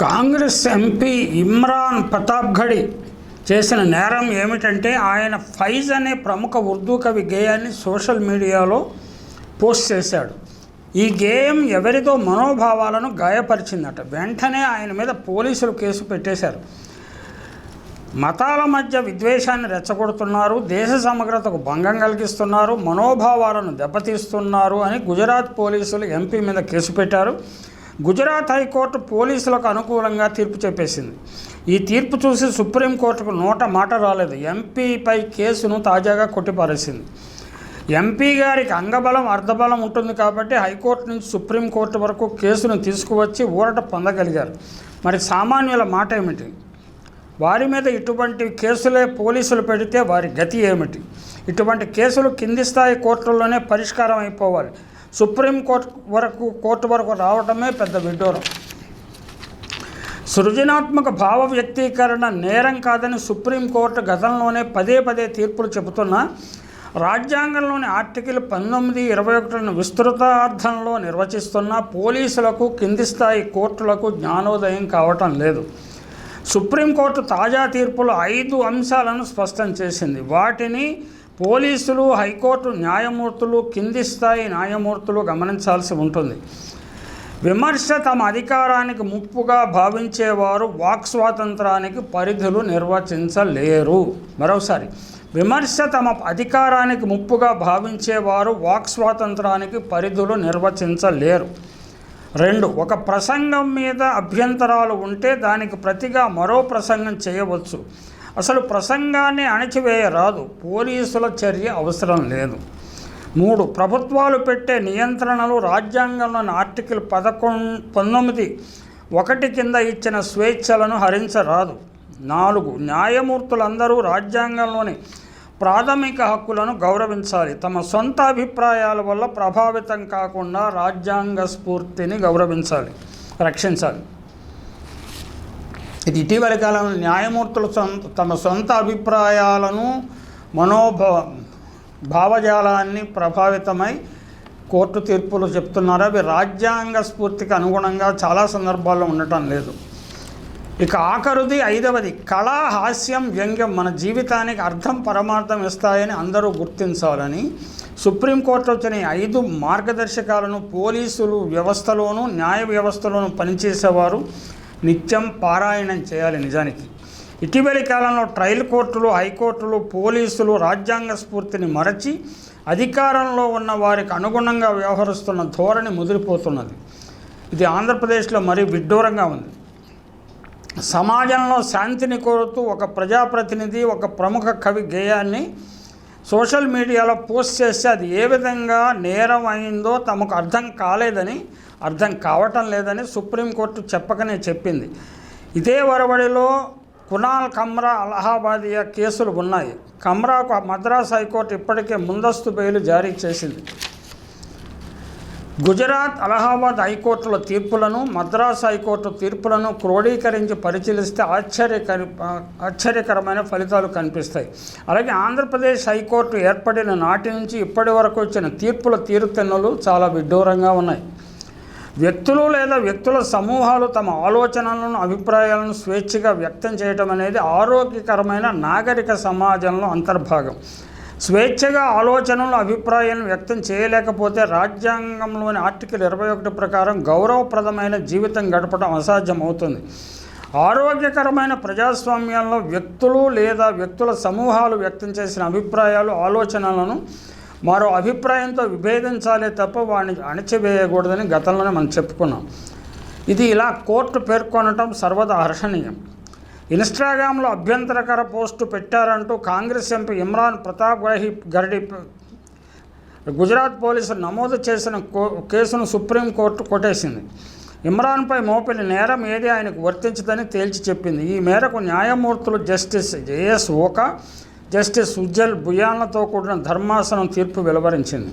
Congress MP Imran ప్రతాప్ఘడి చేసిన నేరం ఏమిటంటే ఆయన ఫైజ్ అనే ప్రముఖ ఉర్దూ కవి గేయాన్ని సోషల్ మీడియాలో పోస్ట్ చేశాడు. ఈ గేయం ఎవరిదో మనోభావాలను గాయపరిచిందట. వెంటనే ఆయన మీద పోలీసులు కేసు పెట్టేశారు. మతాల మధ్య విద్వేషాన్ని రెచ్చగొడుతున్నారు. దేశ సమగ్రతకు భంగం కలిగిస్తున్నారు. మనోభావాలను దెబ్బతీస్తున్నారు అని గుజరాత్ పోలీసులు ఎంపీ మీద కేసు పెట్టారు. గుజరాత్ హైకోర్టు పోలీసులకు అనుకూలంగా తీర్పు చెప్పేసింది. ఈ తీర్పు చూసి సుప్రీంకోర్టుకు నోట మాట రాలేదు. ఎంపీపై కేసును తాజాగా కొట్టిపారేసింది. ఎంపీ గారికి అంగబలం అర్ధబలం ఉంటుంది కాబట్టి హైకోర్టు నుంచి సుప్రీంకోర్టు వరకు కేసును తీసుకువచ్చి ఊరట పొందగలిగారు. మరి సామాన్యుల మాట ఏమిటి? వారి మీద ఇటువంటి కేసులే పోలీసులు పెడితే వారి గతి ఏమిటి? ఇటువంటి కేసులు కింది స్థాయి కోర్టుల్లోనే పరిష్కారం అయిపోవాలి. సుప్రీం కోర్టు వరకు కోర్టు వరకు రావటమే పెద్ద విడ్డూరం. సృజనాత్మక భావ వ్యక్తీకరణ నేరం కాదని సుప్రీంకోర్టు గతంలోనే పదే పదే తీర్పులు చెబుతున్నా రాజ్యాంగంలోని ఆర్టికల్ పంతొమ్మిది ఇరవై ఒకటిను విస్తృతార్థంలో నిర్వచిస్తున్న పోలీసులకు కింది స్థాయి కోర్టులకు జ్ఞానోదయం కావటం లేదు. సుప్రీంకోర్టు తాజా తీర్పులో ఐదు అంశాలను స్పష్టం చేసింది. వాటిని పోలీసులు హైకోర్టు న్యాయమూర్తులు కింది స్థాయి న్యాయమూర్తులు గమనించాల్సి ఉంటుంది. విమర్శ తమ అధికారానికి ముప్పుగా భావించేవారు వాక్ స్వాతంత్రానికి పరిధులు నిర్వచించలేరు. మరోసారి విమర్శ తమ అధికారానికి ముప్పుగా భావించేవారు వాక్ స్వాతంత్రానికి పరిధులు నిర్వచించలేరు. రెండు ఒక ప్రసంగం మీద అభ్యంతరాలు ఉంటే దానికి ప్రతిగా మరో ప్రసంగం చేయవచ్చు. అసలు ప్రసంగాన్ని అణచివేయరాదు. పోలీసుల చర్య అవసరం లేదు. మూడు ప్రభుత్వాలు పెట్టే నియంత్రణలు రాజ్యాంగంలోని ఆర్టికల్ పదకొండు పంతొమ్మిది ఒకటి కింద ఇచ్చిన స్వేచ్ఛలను హరించరాదు. నాలుగు న్యాయమూర్తులందరూ రాజ్యాంగంలోని ప్రాథమిక హక్కులను గౌరవించాలి. తమ సొంత అభిప్రాయాల వల్ల ప్రభావితం కాకుండా రాజ్యాంగ స్ఫూర్తిని గౌరవించాలి రక్షించాలి. ఇది ఇటీవలి కాలంలో న్యాయమూర్తులు సొంత తమ సొంత అభిప్రాయాలను మనోభావ భావజాలాన్ని ప్రభావితమై కోర్టు తీర్పులు చెప్తున్నారు. అవి రాజ్యాంగ స్ఫూర్తికి అనుగుణంగా చాలా సందర్భాల్లో ఉండటం లేదు. ఇక ఆఖరుది ఐదవది కళ హాస్యం వ్యంగ్యం మన జీవితానికి అర్థం పరమార్థం ఇస్తాయని అందరూ గుర్తించాలని సుప్రీంకోర్టు వచ్చిన ఐదు మార్గదర్శకాలను పోలీసులు వ్యవస్థలోనూ న్యాయ వ్యవస్థలోనూ పనిచేసేవారు నిత్యం పారాయణం చేయాలి నిజానికి. ఇటీవలి కాలంలో ట్రయల్ కోర్టులు హైకోర్టులు పోలీసులు రాజ్యాంగ స్ఫూర్తిని మరచి అధికారంలో ఉన్న వారికి అనుగుణంగా వ్యవహరిస్తున్న ధోరణి ముదిరిపోతున్నది. ఇది ఆంధ్రప్రదేశ్లో మరీ విడ్డూరంగా ఉంది. సమాజంలో శాంతిని కోరుతూ ఒక ప్రజాప్రతినిధి ఒక ప్రముఖ కవి గేయాన్ని సోషల్ మీడియాలో పోస్ట్ చేస్తే అది ఏ విధంగా నేరం అయిందో తమకు అర్థం కాలేదని అర్థం కావటం లేదని సుప్రీంకోర్టు చెప్పకనే చెప్పింది. ఇదే వరవడిలో కునాల్ కమ్రా అలహాబాదియా కేసులు ఉన్నాయి. కమ్రాకు మద్రాస్ హైకోర్టు ఇప్పటికే ముందస్తు బెయిల్ జారీ చేసింది. గుజరాత్ అలహాబాద్ హైకోర్టుల తీర్పులను మద్రాస్ హైకోర్టు తీర్పులను క్రోడీకరించి పరిశీలిస్తే ఆశ్చర్యకర ఆశ్చర్యకరమైన ఫలితాలు కనిపిస్తాయి. అలాగే ఆంధ్రప్రదేశ్ హైకోర్టు ఏర్పడిన నాటి నుంచి ఇప్పటి వరకు వచ్చిన తీర్పుల తీరుతెన్నులు చాలా విడ్డూరంగా ఉన్నాయి. వ్యక్తులు లేదా వ్యక్తుల సమూహాలు తమ ఆలోచనలను అభిప్రాయాలను స్వేచ్ఛగా వ్యక్తం చేయటం అనేది ఆరోగ్యకరమైన నాగరిక సమాజంలో అంతర్భాగం. స్వేచ్ఛగా ఆలోచనలు అభిప్రాయాలను వ్యక్తం చేయలేకపోతే రాజ్యాంగంలోని ఆర్టికల్ ఇరవై ఒకటి ప్రకారం గౌరవప్రదమైన జీవితం గడపడం అసాధ్యం అవుతుంది ఆరోగ్యకరమైన ప్రజాస్వామ్యంలో వ్యక్తులు లేదా వ్యక్తుల సమూహాలు వ్యక్తం చేసిన అభిప్రాయాలు ఆలోచనలను మరో అభిప్రాయంతో విభేదించాలే తప్ప వాడిని అణచివేయకూడదని గతంలోనే మనం చెప్పుకున్నాం. ఇది ఇలా కోర్టు పేర్కొనటం సర్వదా హర్షణీయం. ఇన్స్టాగ్రామ్లో అభ్యంతరకర పోస్టు పెట్టారంటూ Congress MP Imran Pratapgarhi Gujarat పోలీసులు నమోదు చేసిన కో కేసును సుప్రీంకోర్టు కొట్టేసింది. ఇమ్రాన్పై మోపిన నేరం ఏది ఆయనకు వర్తించదని తేల్చి చెప్పింది. ఈ మేరకు న్యాయమూర్తులు justice J S Oka justice Ujjal భుయాన్లతో కూడిన ధర్మాసనం తీర్పు వెలువరించింది.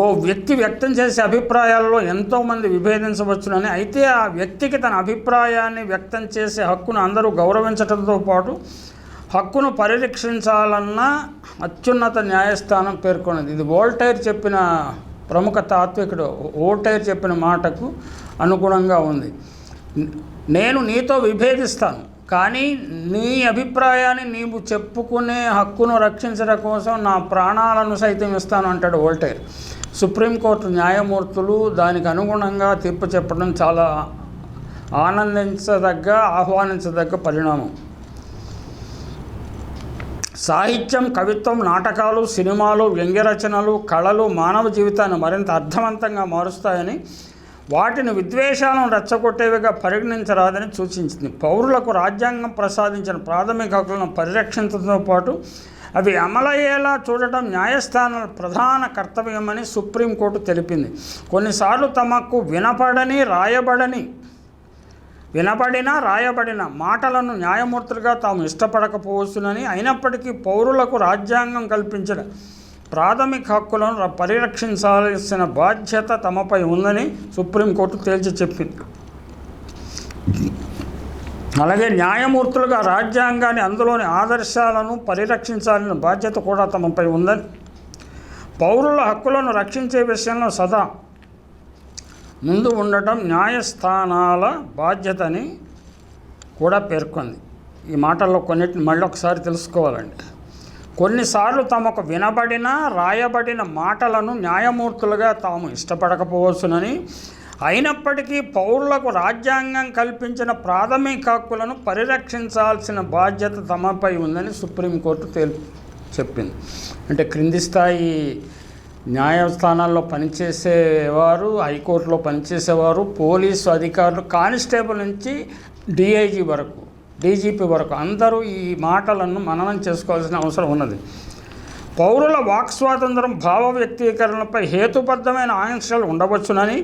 ఓ వ్యక్తి వ్యక్తం చేసే అభిప్రాయాలలో ఎంతోమంది విభేదించవచ్చునని అయితే ఆ వ్యక్తికి తన అభిప్రాయాన్ని వ్యక్తం చేసే హక్కును అందరూ గౌరవించడంతో పాటు హక్కును పరిరక్షించాలన్న అత్యున్నత న్యాయస్థానం పేర్కొన్నది. ఇది వోల్టైర్ చెప్పిన ప్రముఖ తాత్వికుడు వోల్టైర్ చెప్పిన మాటకు అనుగుణంగా ఉంది. నేను నీతో విభేదిస్తాను. కానీ నీ అభిప్రాయాన్ని నీవు చెప్పుకునే హక్కును రక్షించడం కోసం నా ప్రాణాలను సైతం ఇస్తాను అంటాడు ఓల్టైర్. సుప్రీంకోర్టు న్యాయమూర్తులు దానికి అనుగుణంగా తీర్పు చెప్పడం చాలా ఆనందించదగ్గ ఆహ్వానించదగ్గ పరిణామం. సాహిత్యం కవిత్వం నాటకాలు సినిమాలు వ్యంగ్యరచనలు కళలు మానవ జీవితాన్ని మరింత అర్థవంతంగా మారుస్తాయని వాటిని విద్వేషాలను రెచ్చగొట్టేవిగా పరిగణించరాదని సూచించింది. పౌరులకు రాజ్యాంగం ప్రసాదించిన ప్రాథమిక హక్కులను పరిరక్షించడంతో పాటు అవి అమలయ్యేలా చూడటం న్యాయస్థానాల ప్రధాన కర్తవ్యమని సుప్రీంకోర్టు తెలిపింది. కొన్నిసార్లు తమకు వినపడని రాయబడని వినబడిన రాయబడిన మాటలను న్యాయమూర్తులుగా తాము ఇష్టపడకపోవచ్చునని అయినప్పటికీ పౌరులకు రాజ్యాంగం కల్పించిన ప్రాథమిక హక్కులను పరిరక్షించాల్సిన బాధ్యత తమపై ఉందని సుప్రీంకోర్టు తేల్చి చెప్పింది. అలాగే న్యాయమూర్తులుగా రాజ్యాంగాన్ని అందులోని ఆదర్శాలను పరిరక్షించాలన్న బాధ్యత కూడా తమపై ఉందని. పౌరుల హక్కులను రక్షించే విషయంలో సదా ముందు ఉండటం న్యాయస్థానాల బాధ్యతని కూడా పేర్కొంది. ఈ మాటల్లో కొన్నిటిని మళ్ళీ ఒకసారి తెలుసుకోవాలండి. కొన్నిసార్లు తమకు వినబడిన రాయబడిన మాటలను న్యాయమూర్తులుగా తాము ఇష్టపడకపోవచ్చునని అయినప్పటికీ పౌరులకు రాజ్యాంగం కల్పించిన ప్రాథమిక హక్కులను పరిరక్షించాల్సిన బాధ్యత తమపై ఉందని సుప్రీంకోర్టు తేల్ చెప్పింది. అంటే క్రింది స్థాయి న్యాయస్థానాల్లో పనిచేసేవారు హైకోర్టులో పనిచేసేవారు పోలీసు అధికారులు కానిస్టేబుల్ నుంచి డిఐజీ వరకు డీజీపీ వరకు అందరూ ఈ మాటలను మననం చేసుకోవాల్సిన అవసరం ఉన్నది. పౌరుల వాక్ స్వాతంత్రం భావ వ్యక్తీకరణపై హేతుబద్ధమైన ఆంక్షలు ఉండవచ్చునని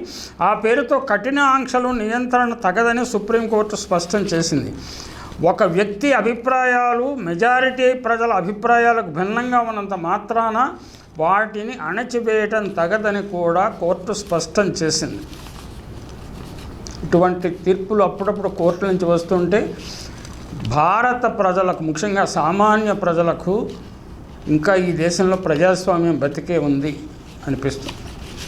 ఆ పేరుతో కఠిన ఆంక్షలు నియంత్రణ తగదని సుప్రీంకోర్టు స్పష్టం చేసింది. ఒక వ్యక్తి అభిప్రాయాలు మెజారిటీ ప్రజల అభిప్రాయాలకు భిన్నంగా ఉన్నంత మాత్రాన వాటిని అణచివేయటం తగదని కూడా కోర్టు స్పష్టం చేసింది. ఇటువంటి తీర్పులు అప్పుడప్పుడు కోర్టు నుంచి వస్తుంటే భారత ప్రజలకు ముఖ్యంగా సామాన్య ప్రజలకు ఇంకా ఈ దేశంలో ప్రజాస్వామ్యం బతికే ఉంది అనిపిస్తుంది.